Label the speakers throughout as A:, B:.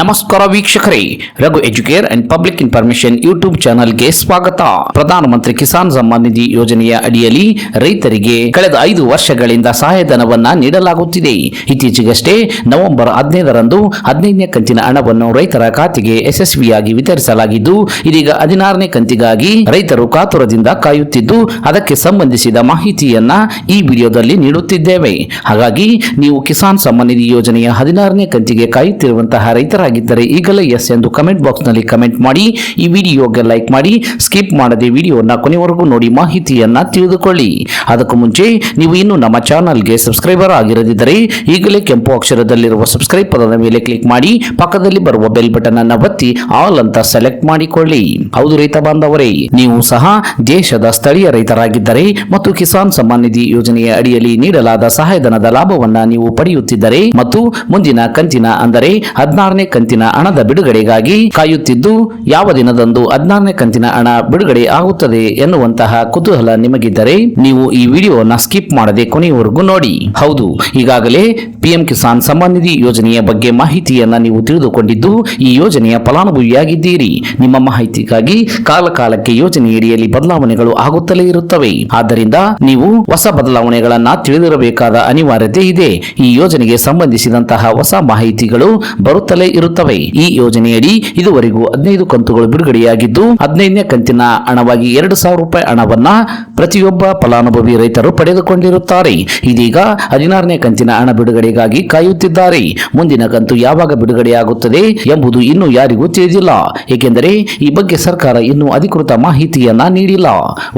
A: ನಮಸ್ಕಾರ ವೀಕ್ಷಕರೇ, Raghu Educare and public information YouTube ಚಾನೆಲ್ಗೆ ಸ್ವಾಗತ. ಪ್ರಧಾನಮಂತ್ರಿ ಕಿಸಾನ್ ಸಮ್ಮಾನ್ ನಿಧಿ ಯೋಜನೆಯ ಅಡಿಯಲ್ಲಿ ರೈತರಿಗೆ ಕಳೆದ ಐದು ವರ್ಷಗಳಿಂದ ಸಹಾಯಧನವನ್ನ ನೀಡಲಾಗುತ್ತಿದೆ. ಇತ್ತೀಚೆಗಷ್ಟೇ ನವೆಂಬರ್ ಹದಿನೈದರಂದು ಹದಿನೈದನೇ ಕಂತಿನ ಹಣವನ್ನು ರೈತರ ಖಾತೆಗೆ ಯಶಸ್ವಿಯಾಗಿ ವಿತರಿಸಲಾಗಿದ್ದು, ಇದೀಗ ಹದಿನಾರನೇ ಕಂತಿಗಾಗಿ ರೈತರು ಕಾತುರದಿಂದ ಕಾಯುತ್ತಿದ್ದು, ಅದಕ್ಕೆ ಸಂಬಂಧಿಸಿದ ಮಾಹಿತಿಯನ್ನ ಈ ವಿಡಿಯೋದಲ್ಲಿ ನೀಡುತ್ತಿದ್ದೇವೆ. ಹಾಗಾಗಿ, ನೀವು ಕಿಸಾನ್ ಸಮ್ಮಾನ್ ನಿಧಿ ಯೋಜನೆಯ ಹದಿನಾರನೇ ಕಂತಿಗೆ ಕಾಯುತ್ತಿರುವಂತಹ ರೈತರಾಗಿದ್ದರೆ ಈಗಲೇ ಎಸ್ ಎಂದು ಕಮೆಂಟ್ ಬಾಕ್ಸ್ನಲ್ಲಿ ಕಮೆಂಟ್ ಮಾಡಿ, ಈ ವಿಡಿಯೋಗೆ ಲೈಕ್ ಮಾಡಿ, ಸ್ಕಿಪ್ ಮಾಡದೆ ವಿಡಿಯೋನ ಕೊನೆವರೆಗೂ ನೋಡಿ ಮಾಹಿತಿಯನ್ನ ತಿಳಿದುಕೊಳ್ಳಿ. ಅದಕ್ಕೂ ಮುಂಚೆ, ನೀವು ಇನ್ನು ನಮ್ಮ ಚಾನಲ್ಗೆ ಸಬ್ಸ್ಕ್ರೈಬರ್ ಆಗಿರದಿದ್ದರೆ, ಈಗಲೇ ಕೆಂಪು ಅಕ್ಷರದಲ್ಲಿರುವ ಸಬ್ಸ್ಕ್ರೈಬ್ ಪದದ ಮೇಲೆ ಕ್ಲಿಕ್ ಮಾಡಿ, ಪಕ್ಕದಲ್ಲಿ ಬರುವ ಬೆಲ್ ಬಟನ್ ಅನ್ನ ಒತ್ತಿ, ಆಲ್ ಅಂತ ಸೆಲೆಕ್ಟ್ ಮಾಡಿಕೊಳ್ಳಿ. ಹೌದು ರೈತ ಬಾಂಧವರೇ, ನೀವು ಸಹ ದೇಶದ ಸ್ಥಳೀಯ ರೈತರಾಗಿದ್ದರೆ ಮತ್ತು ಕಿಸಾನ್ ಸಮ್ಮಾನ್ ನಿಧಿ ಯೋಜನೆಯ ಅಡಿಯಲ್ಲಿ ನೀಡಲಾದ ಸಹಾಯಧನದ ಲಾಭವನ್ನ ನೀವು ಪಡೆಯುತ್ತಿದ್ದರೆ ಮತ್ತು ಮುಂದಿನ ಕಂತಿನ ಅಂದರೆ ಹದಿನಾರನೇ ಹಣದ ಬಿಡುಗಡೆಗಾಗಿ ಕಾಯುತ್ತಿದ್ದು, ಯಾವ ದಿನದಂದು ಹದಿನಾರನೇ ಕಂತಿನ ಹಣ ಬಿಡುಗಡೆ ಆಗುತ್ತದೆ ಎನ್ನುವಂತಹ ಕುತೂಹಲ ನಿಮಗಿದ್ದರೆ ನೀವು ಈ ವಿಡಿಯೋನ ಸ್ಕಿಪ್ ಮಾಡದೆ ಕೊನೆಯವರೆಗೂ ನೋಡಿ. ಹೌದು, ಈಗಾಗಲೇ ಪಿಎಂ ಕಿಸಾನ್ ಸಮ್ಮಾನ್ ನಿಧಿ ಯೋಜನೆಯ ಬಗ್ಗೆ ಮಾಹಿತಿಯನ್ನ ನೀವು ತಿಳಿದುಕೊಂಡಿದ್ದು, ಈ ಯೋಜನೆಯ ಫಲಾನುಭವಿಯಾಗಿದ್ದೀರಿ. ನಿಮ್ಮ ಮಾಹಿತಿಗಾಗಿ ಕಾಲಕಾಲಕ್ಕೆ ಯೋಜನೆಯಡಿಯಲ್ಲಿ ಬದಲಾವಣೆಗಳು ಆಗುತ್ತಲೇ ಇರುತ್ತವೆ. ಆದ್ದರಿಂದ ನೀವು ಹೊಸ ಬದಲಾವಣೆಗಳನ್ನ ತಿಳಿದಿರಬೇಕಾದ ಅನಿವಾರ್ಯತೆ ಇದೆ. ಈ ಯೋಜನೆಗೆ ಸಂಬಂಧಿಸಿದಂತಹ ಹೊಸ ಮಾಹಿತಿಗಳು ಬರುತ್ತಲೇ ಇರುತ್ತವೆ. ಈ ಯೋಜನೆಯಡಿ ಇದುವರೆಗೂ ಹದಿನೈದು ಕಂತುಗಳು ಬಿಡುಗಡೆಯಾಗಿದ್ದು, ಹದಿನೈದನೇ ಕಂತಿನ ಹಣವಾಗಿ ಎರಡು ಸಾವಿರ ರೂಪಾಯಿ ಹಣವನ್ನ ಪ್ರತಿಯೊಬ್ಬ ಫಲಾನುಭವಿ ರೈತರು ಪಡೆದುಕೊಂಡಿರುತ್ತಾರೆ. ಇದೀಗ ಹದಿನಾರನೇ ಕಂತಿನ ಹಣ ಬಿಡುಗಡೆಗಾಗಿ ಕಾಯುತ್ತಿದ್ದಾರೆ. ಮುಂದಿನ ಕಂತು ಯಾವಾಗ ಬಿಡುಗಡೆಯಾಗುತ್ತದೆ ಎಂಬುದು ಇನ್ನೂ ಯಾರಿಗೂ ತಿಳಿದಿಲ್ಲ. ಏಕೆಂದರೆ ಈ ಬಗ್ಗೆ ಸರ್ಕಾರ ಇನ್ನೂ ಅಧಿಕೃತ ಮಾಹಿತಿಯನ್ನ ನೀಡಿಲ್ಲ.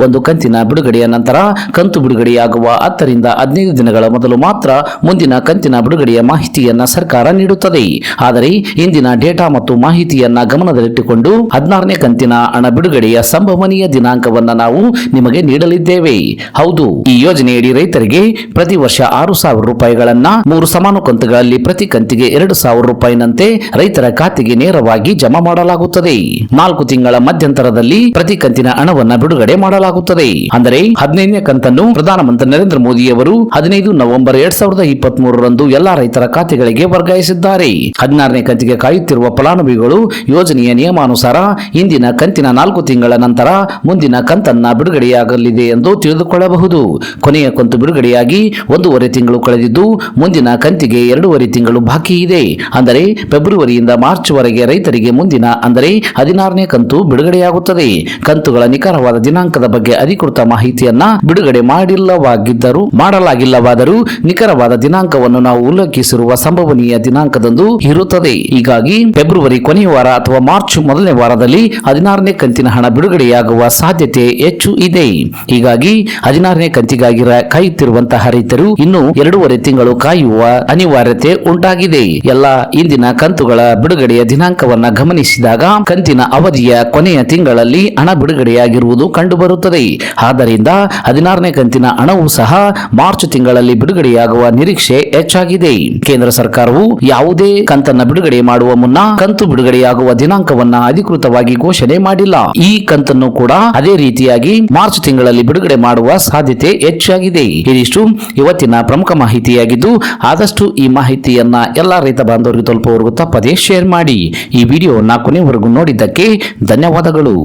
A: ಒಂದು ಕಂತಿನ ಬಿಡುಗಡೆಯ ನಂತರ ಕಂತು ಬಿಡುಗಡೆಯಾಗುವ ಹತ್ತರಿಂದ ಹದಿನೈದು ದಿನಗಳ ಮೊದಲು ಮಾತ್ರ ಮುಂದಿನ ಕಂತಿನ ಬಿಡುಗಡೆಯ ಮಾಹಿತಿಯನ್ನ ಸರ್ಕಾರ ನೀಡುತ್ತದೆ. ಆದರೆ ಇಂದಿನ ಡೇಟಾ ಮತ್ತು ಮಾಹಿತಿಯನ್ನ ಗಮನದಲ್ಲಿಟ್ಟುಕೊಂಡು ಹದಿನಾರನೇ ಕಂತಿನ ಹಣ ಬಿಡುಗಡೆಯ ಸಂಭವನೀಯ ದಿನಾಂಕವನ್ನ ನಾವು ನಿಮಗೆ ನೀಡಲಿದ್ದೇವೆ. ಹೌದು, ಈ ಯೋಜನೆಯಡಿ ರೈತರಿಗೆ ಪ್ರತಿ ವರ್ಷ ಆರು ಸಾವಿರ ರೂಪಾಯಿಗಳನ್ನ ಮೂರು ಸಮಾನ ಕಂತುಗಳಲ್ಲಿ ಪ್ರತಿ ಕಂತಿಗೆ ಎರಡು ಸಾವಿರ ರೂಪಾಯಿನಂತೆ ರೈತರ ಖಾತೆಗೆ ನೇರವಾಗಿ ಜಮಾ ಮಾಡಲಾಗುತ್ತದೆ. ನಾಲ್ಕು ತಿಂಗಳ ಮಧ್ಯಂತರದಲ್ಲಿ ಪ್ರತಿ ಕಂತಿನ ಹಣವನ್ನು ಬಿಡುಗಡೆ ಮಾಡಲಾಗುತ್ತದೆ. ಅಂದರೆ ಹದಿನೈದನೇ ಕಂತನ್ನು ಪ್ರಧಾನಮಂತ್ರಿ ನರೇಂದ್ರ ಮೋದಿಯವರು ಹದಿನೈದು ನವೆಂಬರ್ ಎರಡ್ ಸಾವಿರದ ಇಪ್ಪತ್ತ್ ಮೂರರಂದು ಎಲ್ಲಾ ರೈತರ ಖಾತೆಗಳಿಗೆ ವರ್ಗಾಯಿಸಿದ್ದಾರೆ. ಹದಿನಾರನೇ ಕಂತಿಗೆ ಕಾಯುತ್ತಿರುವ ಫಲಾನುಭವಿಗಳು, ಯೋಜನೆಯ ನಿಯಮಾನುಸಾರ ಇಂದಿನ ಕಂತಿನ ನಾಲ್ಕು ತಿಂಗಳ ನಂತರ ಮುಂದಿನ ಕಂತನ್ನ ಬಿಡುಗಡೆಯಾಗಲಿದೆ ಎಂದು ತಿಳಿದುಕೊಳ್ಳಬಹುದು. ಕೊನೆಯ ಕಂತು ಬಿಡುಗಡೆಯಾಗಿ ಒಂದೂವರೆ ತಿಂಗಳು ಕಳೆದಿದ್ದು, ಮುಂದಿನ ಕಂತಿಗೆ ಎರಡೂವರೆ ತಿಂಗಳು ಬಾಕಿ ಇದೆ. ಅಂದರೆ ಫೆಬ್ರವರಿಯಿಂದ ಮಾರ್ಚ್ ವರೆಗೆ ರೈತರಿಗೆ ಮುಂದಿನ, ಅಂದರೆ ಹದಿನಾರನೇ ಕಂತು ಬಿಡುಗಡೆಯಾಗುತ್ತದೆ. ಕಂತುಗಳ ನಿಖರವಾದ ದಿನಾಂಕದ ಬಗ್ಗೆ ಅಧಿಕೃತ ಮಾಹಿತಿಯನ್ನ ಬಿಡುಗಡೆ ಮಾಡಿಲ್ಲವಾಗಿದ್ದರೂ, ಮಾಡಲಾಗಿಲ್ಲವಾದರೂ ನಿಖರವಾದ ದಿನಾಂಕವನ್ನು ನಾವು ಉಲ್ಲೇಖಿಸಿರುವ ಸಂಭವನೀಯ ದಿನಾಂಕದಂದು ಇರುತ್ತದೆ. ಹೀಗಾಗಿ ಫೆಬ್ರವರಿ ಕೊನೆಯ ವಾರ ಅಥವಾ ಮಾರ್ಚ್ ಮೊದಲನೇ ವಾರದಲ್ಲಿ ಹದಿನಾರನೇ ಕಂತಿನ ಹಣ ಬಿಡುಗಡೆಯಾಗುವ ಸಾಧ್ಯತೆ ಹೆಚ್ಚು ಇದೆ. ಹೀಗಾಗಿ ಹದಿನಾರನೇ ಕಂತಿಗಾಗಿ ಕಾಯುತ್ತಿರುವಂತಹ ರೈತರು ಇನ್ನು ಎರಡೂವರೆ ತಿಂಗಳು ಕಾಯುವ ಅನಿವಾರ್ಯತೆ ಉಂಟಾಗಿದೆ. ಎಲ್ಲ ಇಂದಿನ ಕಂತುಗಳ ಬಿಡುಗಡೆಯ ದಿನಾಂಕವನ್ನ ಗಮನಿಸಿದಾಗ ಕಂತಿನ ಅವಧಿಯ ಕೊನೆಯ ತಿಂಗಳಲ್ಲಿ ಹಣ ಬಿಡುಗಡೆಯಾಗಿರುವುದು ಕಂಡುಬರುತ್ತದೆ. ಆದ್ದರಿಂದ ಹದಿನಾರನೇ ಕಂತಿನ ಹಣವೂ ಸಹ ಮಾರ್ಚ್ ತಿಂಗಳಲ್ಲಿ ಬಿಡುಗಡೆಯಾಗುವ ನಿರೀಕ್ಷೆ ಹೆಚ್ಚಾಗಿದೆ. ಕೇಂದ್ರ ಸರ್ಕಾರವು ಯಾವುದೇ ಕಂತನ್ನ ಬಿಡುಗಡೆ ಮಾಡುವ ಮುನ್ನ ಕಂತು ಬಿಡುಗಡೆಯಾಗುವ ದಿನಾಂಕವನ್ನ ಅಧಿಕೃತವಾಗಿ ಘೋಷಣೆ ಮಾಡಿಲ್ಲ ಈ ಕಂತನ್ನು ಕೂಡ ಅದೇ ರೀತಿಯಾಗಿ ಮಾರ್ಚ್ ತಿಂಗಳಲ್ಲಿ ಬಿಡುಗಡೆ ಮಾಡುವ ಸಾಧ್ಯತೆ ಹೆಚ್ಚಾಗಿದೆ ಇದಿಷ್ಟು ಇವತ್ತಿನ ಪ್ರಮುಖ ಮಾಹಿತಿಯಾಗಿದ್ದು ಆದಷ್ಟು ಈ ಮಾಹಿತಿಯನ್ನ ಎಲ್ಲಾ ರೈತ ಬಾಂಧವರಿಗೆ ತಲುಪುವವರೆಗೂ ತಪ್ಪದೇ ಶೇರ್ ಮಾಡಿ ಈ ವಿಡಿಯೋನ ಕೊನೆವರೆಗೂ ನೋಡಿದ್ದಕ್ಕೆ ಧನ್ಯವಾದಗಳು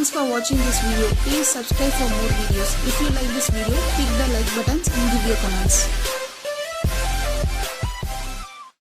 B: Thanks for watching this video. Please subscribe for more videos. If you like this video, click the like buttons and give your comments.